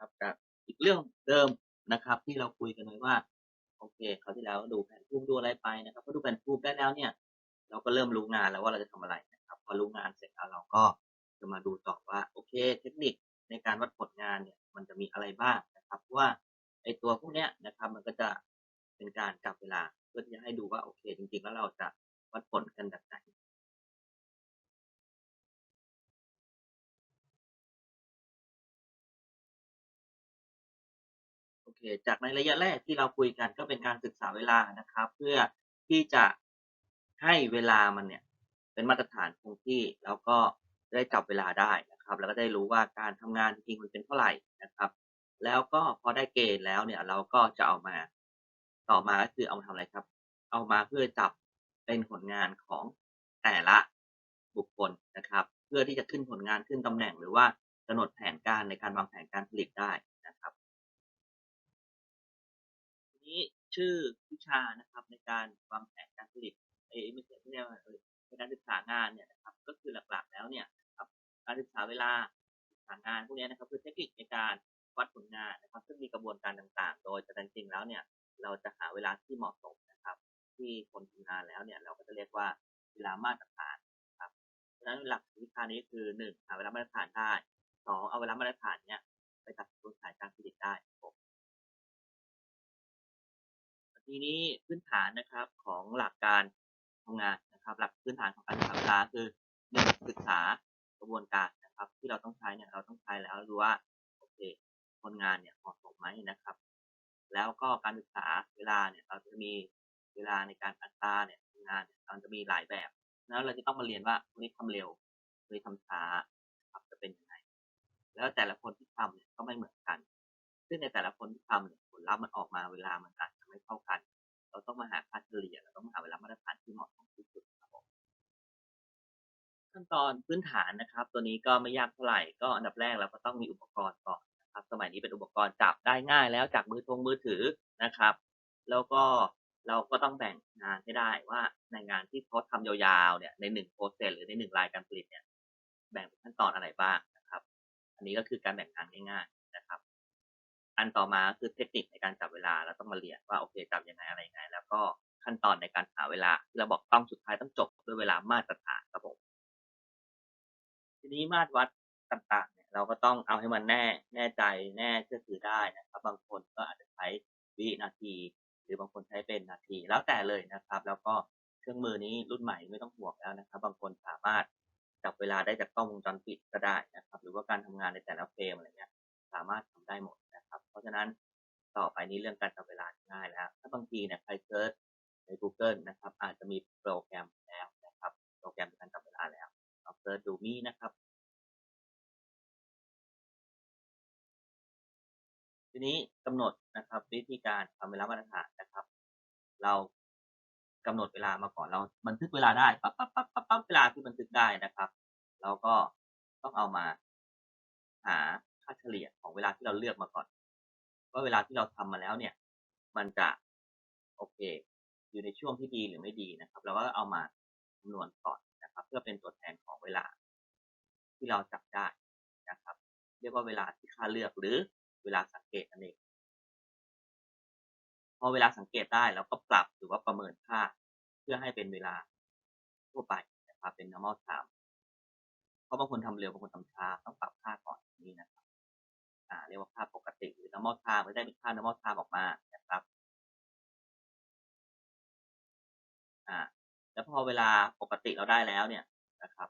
นะครับจากอีกเรื่องเดิมนะครับ ที่เราคุยกันไว้ว่า โอเคคราที่แล้วดูแผนภูมิดูอะไรไปนะครับพอดูแผนภูมิได้แล้วเนี่ย เราก็เริ่มรู้งานแล้วว่าเราจะทำอะไรนะครับ พอรู้งานเสร็จแล้วเราก็จะมาดูต่อว่าโอเค เทคนิคในการวัดผลงานเนี่ย มันจะมีอะไรบ้างนะครับว่าไอตัวพวกเนี้ยนะครับ มันก็จะเป็นการจับเวลาเพื่อที่จะให้ดูว่าโอเค จริงๆ แล้วเราจะวัดผลกันแบบไหน เคจากในระยะแรกที่เราคุยกันก็เป็นการศึกษาเวลานะครับ เพื่อที่จะให้เวลามันเนี่ยเป็นมาตรฐานคงที่แล้วก็ได้จับเวลาได้นะครับ แล้วก็ได้รู้ว่าการทำงานจริงมันเป็นเท่าไหร่นะครับ แล้วก็พอได้เกณฑ์แล้วเนี่ยเราก็จะเอามาต่อมาก็คือเอามาทำอะไรครับ เอามาเพื่อจับเป็นผลงานของแต่ละบุคคลนะครับ เพื่อที่จะขึ้นผลงานขึ้นตำแหน่งหรือว่ากำหนดแผนการในการวางแผนการผลิตได้ นี้ชื่อวิชานะครับในการวางแผนการผลิตเอไม่ใช่ไม่ใช่ว่าเอ่ยในการศึกษางานเนี่ยนะครับก็คือหลักๆแล้วเนี่ยครับการศึกษาเวลาศึกษางานพวกนี้นะครับคือเทคนิคในการวัดผลงานนะครับ ซึ่งมีกระบวนการต่างๆ โดยแต่จริงๆแล้วเนี่ยเราจะหาเวลาที่เหมาะสมนะครับ ที่คนทำงานแล้วเนี่ยเราก็จะเรียกว่าเวลามาตรฐานครับเพราะฉะนั้นหลักวิชานี้คือหนึ่งหาเวลามาตรฐานได้สองเอาเวลามาตรฐานเนี่ยไปจัดกระบวนการการผลิตได้ครับ ทีนี้พื้นฐานนะครับของหลักการทำงานนะครับ หลักพื้นฐานของการศึกษาคือหนึ่งศึกษากระบวนการนะครับ ที่เราต้องใช้เนี่ยเราต้องใช้แล้วดูว่าโอเคคนงานเนี่ยเหมาะสมไหมนะครับ แล้วก็การศึกษาเวลาเนี่ยเราจะมีเวลาในการอัตราเนี่ยทำงานเนี่ยมันจะมีหลายแบบแล้วเราจะต้องมาเรียนว่าคนนี้ทำเร็วคนนี้ทำช้าครับจะเป็นยังไง แล้วแต่ละคนที่ทำเนี่ยก็ไม่เหมือนกัน ซึ่งในแต่ละคนที่ทำเนี่ยผลลัพธ์มันออกมาเวลามันอาจ ไม่เท่ากัน เราต้องมาหาค่าเฉลี่ยเราต้องมาหาเวลามาตรฐานที่เหมาะสมที่สุดครับผมขั้นตอนพื้นฐานนะครับ ตัวนี้ก็ไม่ยากเท่าไหร่ก็อันดับแรกเราก็ต้องมีอุปกรณ์ก่อนนะครับ สมัยนี้เป็นอุปกรณ์จับได้ง่ายแล้วจากมือทงมือถือนะครับ แล้วก็เราก็ต้องแบ่งงานให้ได้ว่าในงานที่เขาทำยาวๆเนี่ยในหนึ่งโปรเซสหรือในหนึ่งรายการผลิตเนี่ยแบ่งเป็นขั้นตอนอะไรบ้างนะครับ อันนี้ก็คือการแบ่งงานง่ายๆนะครับ อันต่อมาคือเทคนิคในการจับเวลาเราต้องมาเรียนว่าโอเคจับยังไงอะไรยังไง แล้วก็ขั้นตอนในการหาเวลาที่เราบอกต้องสุดท้ายต้องจบด้วยเวลามาตรฐานครับผมทีนี้มาตรวัดต่างๆเนี่ยเราก็ต้องเอาให้มันแน่แน่ใจแน่เชื่อถือได้นะครับ บางคนก็อาจจะใช้วินาที หรือบางคนใช้เป็นนาทีแล้วแต่เลยนะครับ แล้วก็เครื่องมือนี้รุ่นใหม่ไม่ต้องห่วงแล้วนะครับ บางคนสามารถจับเวลาได้จากกล้องวงจรปิดก็ได้นะครับ หรือว่าการทำงานในแต่ละเฟรมอะไรเงี้ยสามารถทำได้หมด นะครับ เพราะฉะนั้นต่อไปนี้เรื่องการจับเวลาง่ายแล้ว ถ้าบางทีเนี่ยใครเซิร์ชใน Google นะครับ อาจจะมีโปรแกรมแล้วนะครับ โปรแกรมในการจับเวลาแล้วลองเซิร์ชดูมีนะครับ ทีนี้กำหนดนะครับวิธีการทำเวลามาตรฐานนะครับ เรากำหนดเวลามาก่อนเราบันทึกเวลาได้ปั๊บปั๊บปั๊บปั๊บปั๊บเวลาที่บันทึกได้นะครับ เราก็ต้องเอามาหาค่าเฉลี่ยของเวลาที่เราเลือกมาก่อน ว่าเวลาที่เราทำมาแล้วเนี่ย มันจะโอเค อยู่ในช่วงที่ดีหรือไม่ดีนะครับ เราก็เอามาคำนวณก่อนนะครับ เพื่อเป็นตัวแทนของเวลา ที่เราจับได้นะครับ เรียกว่าเวลาที่ค่าเลือกหรือเวลาสังเกตนั่นเองพอเวลาสังเกตได้เราก็ปรับหรือว่าประเมินค่า เพื่อให้เป็นเวลาทั่วไปนะครับเป็น normal time เพราะบางคนทำเร็วบางคนทำช้าต้องปรับค่าก่อนนี่นะครับ เรียกว่าค่าปกติหรือ normal time ไม่ได้เป็นค่า normal time ออกมานะครับอ่าแล้วพอเวลาปกติเราได้แล้วเนี่ยนะครับ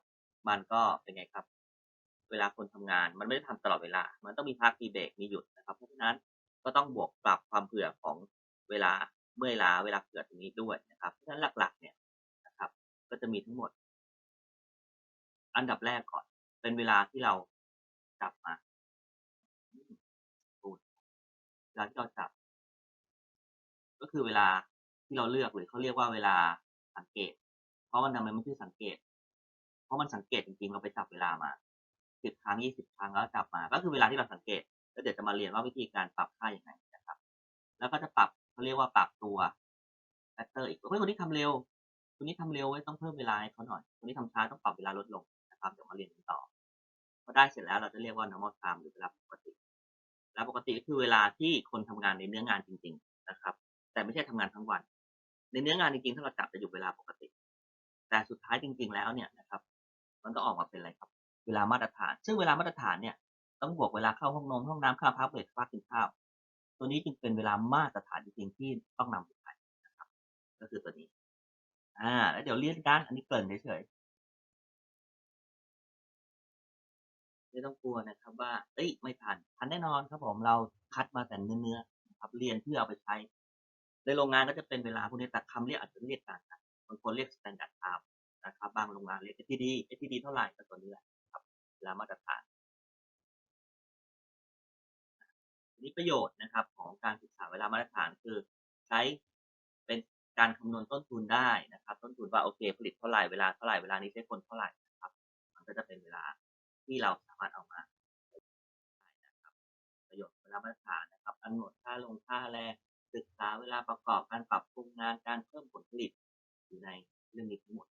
มันก็เป็นไงครับ เวลาคนทำงานมันไม่ได้ทำตลอดเวลา มันต้องมีพักมีเบรกมีหยุดนะครับ เพราะฉะนั้นก็ต้องบวกปรับความเผื่อของเวลาเมื่อยล้าเวลาเผื่อตรงนี้ด้วยนะครับเพราะฉะนั้นหลักๆเนี่ยนะครับ ก็จะมีทั้งหมด อันดับแรกก่อน เป็นเวลาที่เราจับมา เวลาที่เราจับ ก็คือเวลาที่เราเลือกหรือเขาเรียกว่าเวลาสังเกต เพราะมันทำไมไม่ใช่สังเกต เพราะมันสังเกตจริงๆเราไปจับเวลามาสิบครั้งยี่สิบครั้งแล้วจับมา ก็คือเวลาที่เราสังเกตแล้วเดี๋ยวจะมาเรียนว่าวิธีการปรับค่าอย่างไรนะครับ แล้วก็จะปรับเขาเรียกว่าปรับตัวแฟกเตอร์อีกเฮ้ยคนนี้ทำเร็วคนนี้ทำเร็วไว้ต้องเพิ่มเวลาให้เขาหน่อยคนนี้ทำช้าต้องปรับเวลาลดลงนะครับเดี๋ยวมาเรียนกันต่อพอได้เสร็จแล้วเราจะเรียกว่า normal time หรือเวลาปกติ เวลาปติก็คือเวลาที่คนทำงานในเนื้องานจริง ๆนะครับ แต่ไม่ใช่ทำงานทั้งวัน ในเนื้องานจริงๆถ้าเราจับจะอยู่เวลาปกติ แต่สุดท้ายจริง ๆ แล้วเนี่ยนะครับ มันก็ออกมาเป็นอะไรครับ เวลามาตรฐาน ซึ่งเวลามาตรฐานเนี่ยต้องบวกเวลาเข้าห้องนมห้องน้ำค่าพักเบรกพักกินข้าว ตัวนี้จึงเป็นเวลามาตรฐานจริงๆที่ต้องนำไปใช้นะครับ ก็คือตัวนี้ อ่า แล้วเดี๋ยวเรียนกันอันนี้เกินเฉย ไม่ต้องกลัวนะครับว่า เอ้ย ไม่ทันทันแน่นอนครับผม เราคัดมาแต่เนื้อๆนะครับ เรียนเพื่อเอาไปใช้ ในโรงงานก็จะเป็นเวลาพวกนี้แต่คำเรียกอาจจะเรียกต่างกัน บางคนเรียก standard time นะครับ บางโรงงานเรียก STD STD เท่าไหร่ก็ตัวนี้แหละครับเวลามาตรฐานทีนี้ประโยชน์นะครับของการศึกษาเวลามาตรฐานคือใช้เป็นการคำนวณต้นทุนได้นะครับ ต้นทุนว่าโอเค ผลิตเท่าไหร่เวลาเท่าไหร่เวลานี้ใช้คนเท่าไหร่นะครับ มันก็จะเป็นเวลา ที่เราสามารถเอามาได้นะครับ ประโยชน์เวลามาตรฐานนะครับกำหนดค่าลงค่าแรงศึกษาเวลาประกอบการปรับปรุงงานการเพิ่มผลผลิตอยู่ในเรื่องนี้ทั้งหมด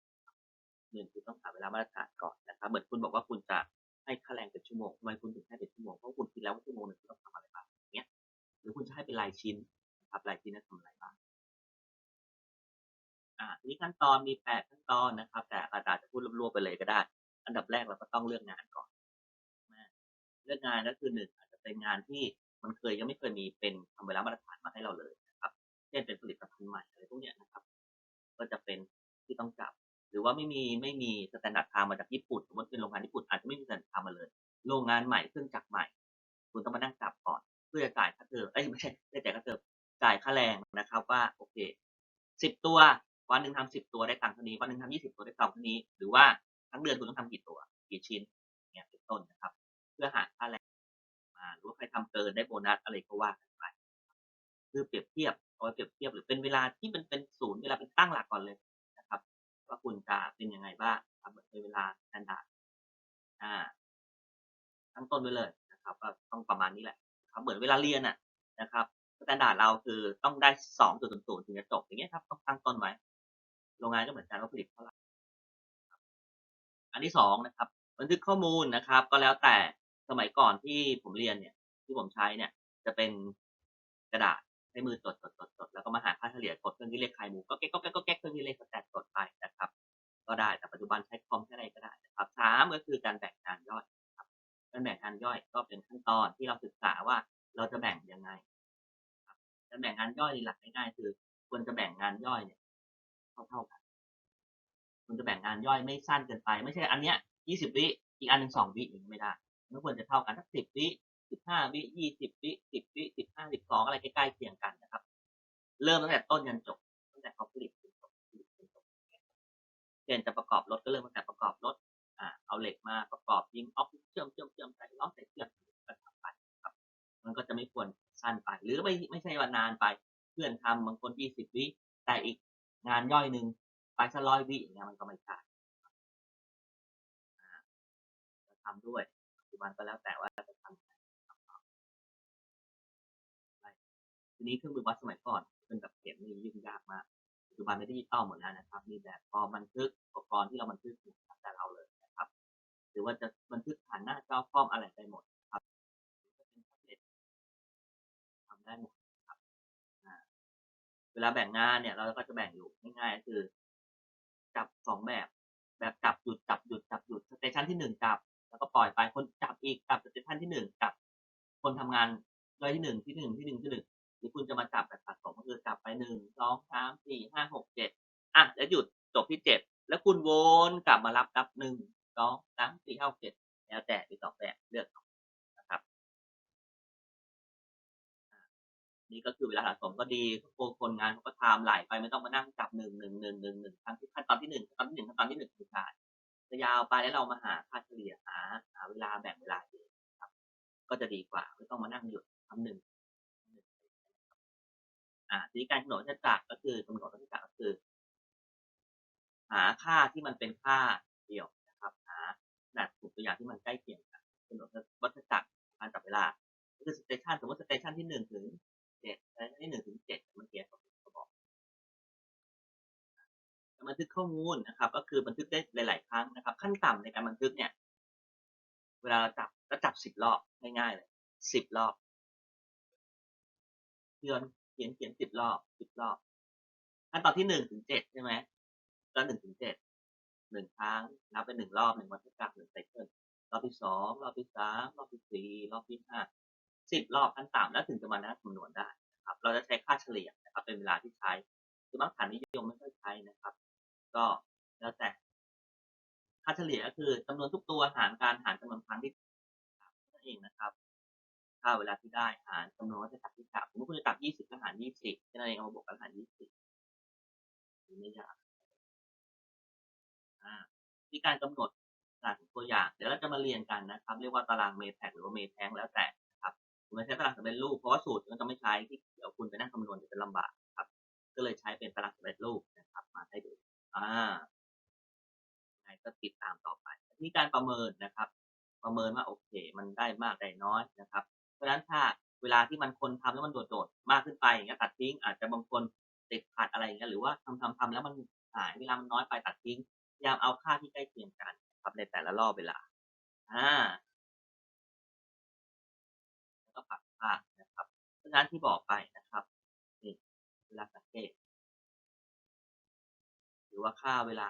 หนึ่งคือต้องหาเวลามาตรฐานก่อนนะครับเหมือนคุณบอกว่าคุณจะให้ค่าแรงเป็นชั่วโมงทำไมคุณถึงให้เป็นชั่วโมงเพราะคุณคิดแล้วว่าชั่วโมงหนึงคุณต้องทำอะไรบ้างอย่างเงี้ยหรือคุณจะให้เป็นรายชิ้นนะครับรายชิ้นนั้นทำอะไรบ้างอ่าทีนี้ขั้นตอนมี8ขั้นตอนนะครับ แต่อาจารย์จะพูดรวบๆไปเลยก็ได้ อันดับแรกเราก็ต้องเลือกงานก่อน เลือกงานก็คือหนึ่งอาจจะเป็นงานที่มันเคยยังไม่เคยมีเป็นทำเวลามาตรฐานมาให้เราเลยนะครับ เช่นเป็นผลิตภัณฑ์ใหม่อะไรพวกเนี้ยนะครับ ก็จะเป็นที่ต้องจับ หรือว่าไม่มีไม่มีสแตนดาร์ดทม์มาจากญี่ปุ่นสมมติเป็นโรงงานญี่ปุ่นอาจจะไม่มีสแตนดาร์ดทม์มาเลย โรงงานใหม่เครื่องจักรใหม่ คุณต้องมานั่งจับก่อน เพื่อจ่ายค่าเทอมเอ้ยไม่ใช่ไม่ใช่จ่ายค่าเทอมจ่ายค่าแรงนะครับว่าโอเคสิบตัววันหนึ่งทำสิบตัวได้ตังค์เท่านี้วันหนึ่งทำยี่สิบตัวได้ตังค์เท่านี้ หรือว่า ทั้งเดือนคุณต้องทำกี่ตัว กี่ชิ้นเนี่ยเป็นต้นนะครับ เพื่อหาค่าแรงมาหรือว่าใครทำเกินได้โบนัสอะไรก็ว่ากันไปคือเปรียบเทียบเอาไว้เปรียบเทียบหรือเป็นเวลาที่มันเป็นศูนย์เวลาเป็นตั้งหลักก่อนเลยนะครับว่าคุณจะเป็นยังไงบ้างครับเป็นเวลาสแตนดาร์ดอ่าตั้งต้นไว้เลยนะครับก็ต้องประมาณนี้แหละครับเหมือนเวลาเรียนอะนะครับสแตนดาร์ดเราคือต้องได้สองจุดศูนย์ถึงจะจบอย่างเงี้ยครับต้องตั้งต้นไว้โรงงานก็เหมือนกันว่าผลิตเท่าไหร่ อันที่สองนะครับ บันทึกข้อมูลนะครับ ก็แล้วแต่สมัยก่อนที่ผมเรียนเนี่ย ที่ผมใช้เนี่ย จะเป็นกระดาษใช้มือจดจดจดจดแล้วก็มาหาค่าเฉลี่ยกดเครื่องที่เลขคายมูก็แก๊กก็แก๊กก็แก๊กเครื่องที่เลขสแตทกดไปนะครับ ก็ได้แต่ปัจจุบันใช้คอมใช้อะไรก็ได้นะครับสามก็คือการแบ่งงานย่อยครับการแบ่งงานย่อยก็เป็นขั้นตอนที่เราศึกษาว่าเราจะแบ่งยังไงการแบ่งงานย่อยหลักง่ายๆคือควรจะแบ่งงานย่อยเนี่ยเท่าๆกัน ควรจะแบ่งงานย่อยไม่สั้นเกินไป ไม่ใช่อันเนี้ยยี่สิบวิอีกอันหนึ่งสองวิอย่างนี้ไม่ได้มันควรจะเท่ากันสักสิบวิสิบห้าวิยี่สิบวิสิบวิสิบห้าสิบสองอะไรใกล้ๆเคียงกันนะครับ เริ่มตั้งแต่ต้นยันจบตั้งแต่เขาผลิตจนจบผลิตจนจบเช่นจะประกอบรถก็เริ่มตั้งแต่ประกอบรถอ่าเอาเหล็กมาประกอบยิงออฟเชื่อมเชื่อมเชื่อมใส่ล้อใส่เชือกก็ทำไปครับ มันก็จะไม่ควรสั้นไป หรือไม่ไม่ใช่ว่านานไป เพื่อนทำบางคนยี่สิบวิแต่อีกงานย่อยหนึ่ง ไปสักร้อยวิอย่างเงี้ยมันก็ไม่ใช่อ่าจะทำด้วยปัจจุบันก็แล้วแต่ว่าจะทำยังไรทีนี้เครื่องมือวัดสมัยก่อนเป็นแบบเข็มนี่ยุ่งยากมากปัจจุบันเป็นดิจิตอลหมดแล้วนะครับ มีแบบฟอร์มบันทึกอุปกรณ์ที่เราบันทึกแต่เราเลยนะครับ หรือว่าจะบันทึกผ่านหน้าจอคอมอะไรได้หมดครับหรือจะเป็นแท็บเล็ตทำได้หมดครับเวลาแบ่งงานเนี่ย เราก็จะแบ่งอยู่ง่ายๆก็คือ จับสองแบบ แบบจับหยุดจับหยุดจับหยุดสเตชันที่หนึ่งจับ แล้วก็ปล่อยไปคนจับอีกจับสเตชันที่หนึ่งจับ คนทำงานย่อยที่หนึ่งที่หนึ่งที่หนึ่งที่หนึ่งหรือคุณจะมาจับแบบสะสมก็คือจับไปหนึ่งสองสามสี่ห้าหกเจ็ดอะแล้วหยุดจบที่เจ็ดแล้วคุณวนกลับมารับนับหนึ่งสองสามสี่ห้าหกเจ็ดแล้วแต่อีกสองแบบเลือกเอา นี่ก็คือเวลาสะสมก็ดีโคนคนงานเขาก็ทำไหลไปไม่ต้องมานั่งจับหนึ่งหนึ่งหนึ่งหนึ่งหนึ่งขั้นขั้นตอนที่หนึ่งขั้นตอนที่หนึ่งขั้นตอนที่หนึ่งคือการจะยาวไปแล้วเรามาหาค่าเฉลี่ยหาหาเวลาแบ่งเวลาเองครับ ก็จะดีกว่าไม่ต้องมานั่งหยุดทำหนึ่งหนึ่งอ่าทีนี้การกำหนดวัฏจักรก็คือกำหนดวัฏจักรก็คือ หาค่าที่มันเป็นค่าเดียวนะครับ หาขนาดกลุ่มตัวอย่างที่มันใกล้เคียงกันกำหนดวัฏจักรการจับเวลาก็คือสเตชันสมมติสเตชันที่หนึ่งถึง เจ็ดสเตชันที่หนึ่งถึงเจ็ดเมื่อกี้ผมบอกบันทึกข้อมูลนะครับ ก็คือบันทึกได้หลาย ๆ ครั้งนะครับ ขั้นต่ำในการบันทึกเนี่ย เวลาเราจับก็จับสิบรอบง่ายๆเลยสิบรอบเขียนเขียนเขียนสิบรอบสิบรอบขั้นตอนที่หนึ่งถึงเจ็ดใช่ไหมก็หนึ่งถึงเจ็ดหนึ่งครั้งนับเป็นหนึ่งรอบหนึ่งวัฏจักรหนึ่งไซเคิลรอบที่สองรอบที่สามรอบที่สี่รอบที่ห้า สิบรอบขั้นต่ำแล้วถึงจะมานั่งคำนวณได้นะครับ เราจะใช้ค่าเฉลี่ยนะครับเป็นเวลาที่ใช้คือบางฐานนิยมไม่ค่อยใช้นะครับ ก็แล้วแต่ ค่าเฉลี่ยก็คือจำนวนทุกตัวหารการหารจำนวนครั้งที่นั่นเองนะครับค่าเวลาที่ได้หารจำนวนวัฏจักรที่จับสมมติคุณจะจับยี่สิบก็หารยี่สิบนั้นเองเอามาบวกกันหารยี่สิบไม่ยากอ่าที่การกำหนดตารางตัวอย่าง เดี๋ยวเราจะมาเรียนกันนะครับ เรียกว่าตารางเมแทกหรือว่าเมแทงแล้วแต่ คุณไม่ใช้ตารางสำเร็จรูปเพราะว่าสูตรมันจะไม่ใช้ที่เดี๋ยวคุณไปนั่งคำนวณจะเป็นลำบากครับ ก็เลยใช้เป็นตารางสำเร็จรูปนะครับ มาให้ดูอ่ายังไงก็ติดตามต่อไปที่การประเมินนะครับ ประเมินว่าโอเค มันได้มากได้น้อยนะครับ เพราะฉะนั้นถ้าเวลาที่มันคนทำแล้วมันโดดๆมากขึ้นไปอย่างเงี้ยตัดทิ้งอาจจะบางคนติดขัดอะไรอย่างเงี้ยหรือว่าทำทำทำแล้วมันหายเวลามันน้อยไปตัดทิ้งพยายามเอาค่าที่ใกล้เคียงกันครับในแต่ละรอบเวลาอ่า แล้วก็ปรับค่านะครับ เพราะฉะนั้นที่บอกไปนะครับนี่เวลาสังเกต หรือว่าค่าเวลา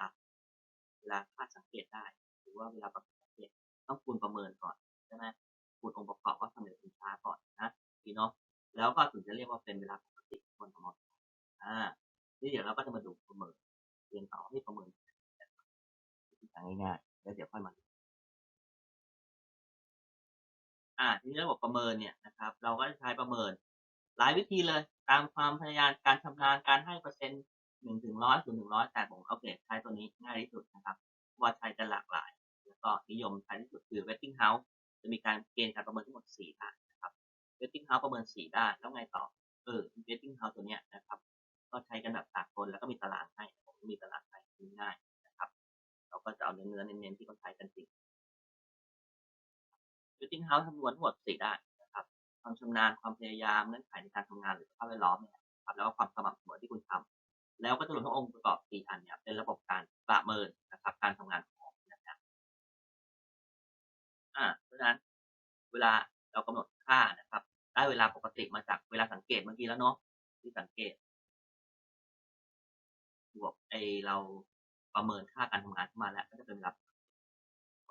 เวลาค่าสังเกตได้ หรือว่าเวลาปรับสังเกตต้องคูณประเมินก่อนใช่ไหมคูณองค์ประกอบว่าสำเร็จสินค้าก่อนนะพี่เนาะแล้วก็ถึงจะเรียกว่าเป็นเวลาปกติคนทั้งหมดอ่านี่เดี๋ยวเราก็จะมาดูประเมินเรียนต่อให้ประเมินง่ายๆแล้วเดี๋ยวค่อยมา อ่าทีนี้ระบบประเมินเนี่ยนะครับ เราก็จะใช้ประเมิน หลายวิธีเลย ตามความพยายามการชำนาญการให้เปอร์เซ็นต์หนึ่งถึงร้อยถึงหนึ่งร้อยแต่ผมโอเคใช้ตัวนี้ง่ายที่สุดนะครับว่าใช้กันหลากหลาย แล้วก็นิยมใช้ที่สุดคือ Westinghouse จะมีการเกณฑ์การประเมินทั้งหมดสี่ด้านนะครับ Westinghouse ประเมินสี่ด้านแล้วไงต่อเออ Westinghouse ตัวเนี้ยนะครับก็ใช้กันแบบสากลแล้วก็มีตารางให้ผมมีตารางให้ง่ายนะครับ เราก็จะเอาเนื้อเน้นๆที่เขาใช้กันจริง Westinghouse คำนวณทั้งหมดสี่ด้านนะครับ ความชำนาญความพยายามเงื่อนไขในการทำงานหรือสภาพแวดล้อมเนี่ยครับแล้วก็ความสม่ำเสมอที่คุณทำแล้วก็จะรวมทั้งองค์ประกอบสี่อันเนี่ยเป็นระบบการประเมินนะครับ การทำงานของนะครับอ่าเพราะฉะนั้นเวลาเรากำหนดค่านะครับ ได้เวลาปกติมาจากเวลาสังเกตเมื่อกี้แล้วเนาะที่สังเกตบวกไอเราประเมินค่าการทำงานขึ้นมาแล้ว ก็จะเป็นเวลา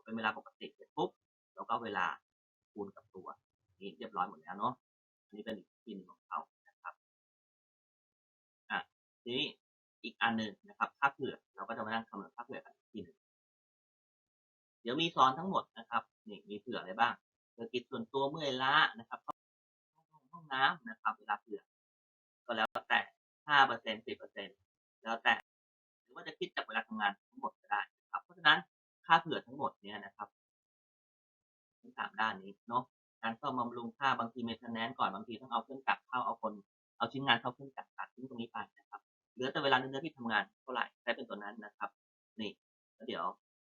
เป็นเวลาปกติเสร็จปุ๊บ เราก็เวลาคูณกับตัวนี่เรียบร้อยหมดแล้วเนาะอันนี้เป็นอีกทีหนึงของเขานะครับอะทีนี้อีกอันหนึ่งนะครับค่าเผื่อเราก็จะมานั่งคำนวณค่าเผื่อกันอีกทีหนึ่งเดี๋ยวมีสอนทั้งหมดนะครับนี่มีเผื่ออะไรบ้างเผื่อกิจส่วนตัวเมื่อยล้านะครับข้าห้องห้องน้ำนะครับ เวลาเผื่อ ก็แล้วแต่ห้าเปอร์เซ็นต์สิบเปอร์เซ็นต์แล้วแต่หรือว่าจะคิดจากเวลาทำงานทั้งหมดก็ได้ครับ เพราะฉะนั้นค่าเผื่อทั้งหมดเนี่ยนะครับ ทั้งสามด้านนี้เนาะการซ่อมบำรุงค่าบางทีเมนเทนแนนก่อนบางทีต้องเอาเครื่องจักรเข้าเอาคนเอาชิ้นงานเข้าเครื่องจักรตัดทิ้งตรงนี้ไปนะครับเหลือแต่เวลาเนื้อที่ทำงานเท่าไหร่ใช้เป็นตัวนั้นนะครับนี่แล้วเดี๋ยว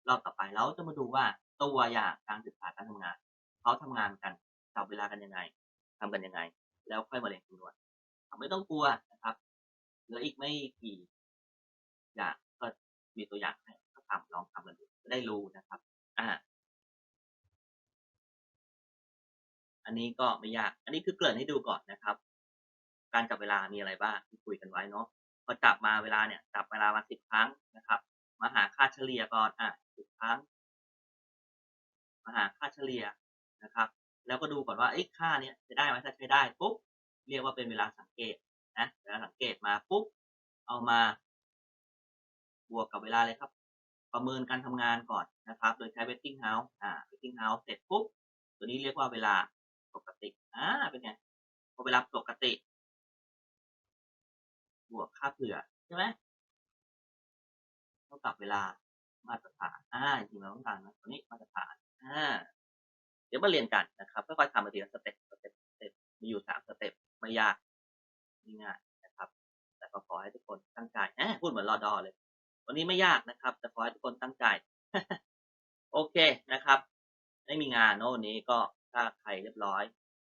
รอบต่อไปเราจะมาดูว่าตัวอย่างการศึกษาการทำงานเขาทำงานกันจับเวลากันยังไงทำกันยังไง แล้วค่อยมาเรียนคำนวณไม่ต้องกลัวนะครับเหลืออีกไม่กี่อย่างก็มีตัวอย่างให้ก็ทำลองทำกันดูจะได้รู้นะครับ อ่า อันนี้ก็ไม่ยาก อันนี้คือเกริ่นให้ดูก่อนนะครับ การจับเวลามีอะไรบ้างที่คุยกันไว้เนาะพอจับมาเวลาเนี่ยจับเวลามาสิบครั้งนะครับ มาหาค่าเฉลี่ยก่อนอะสิบครั้ง มาหาค่าเฉลี่ยนะครับ แล้วก็ดูก่อนว่าไอ้ค่าเนี้ยจะได้ไหมถ้าใช้ได้ปุ๊บเรียกว่าเป็นเวลาสังเกตนะเวลาสังเกตมาปุ๊บเอามา บวกกับเวลาเลยครับ ประเมินการทำงานก่อนนะครับ โดยใช้ Westinghouse อ่า Westinghouse เสร็จปุ๊บตัวนี้เรียกว่าเวลา ปกติ อ่า เป็นไง พอเวลาปกติ บวกค่าเผื่อ ใช่ไหมเท่ากับเวลามาตรฐาน อ่า จริงๆเราต้องการนะตัวนี้มาตรฐาน อ่า เดี๋ยวมาเรียนกันนะครับค่อยๆทำไปทีละสเต็ปสเต็ปสเต็ป มีอยู่สามสเต็ป ไม่ยากง่ายนะครับ แต่ก็ขอให้ทุกคนตั้งใจแหมพูดเหมือนรอดอเลย วันนี้ไม่ยากนะครับ แต่ขอให้ทุกคนตั้งใจ โอเคนะครับ ไม่มีงานโน่นนี้ก็ ถ้าใครเรียบร้อย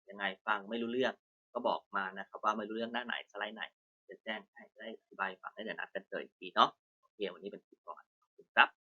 ยังไงฟังไม่รู้เรื่องก็บอกมานะครับ ว่าไม่รู้เรื่องหน้าไหนสไลด์ไหนจะแจ้งให้ได้อธิบายฟังได้เดี๋ยวนัดกันเจออีกทีเนาะโอเควันนี้เป็นคลิปก่อนขอบคุณครับ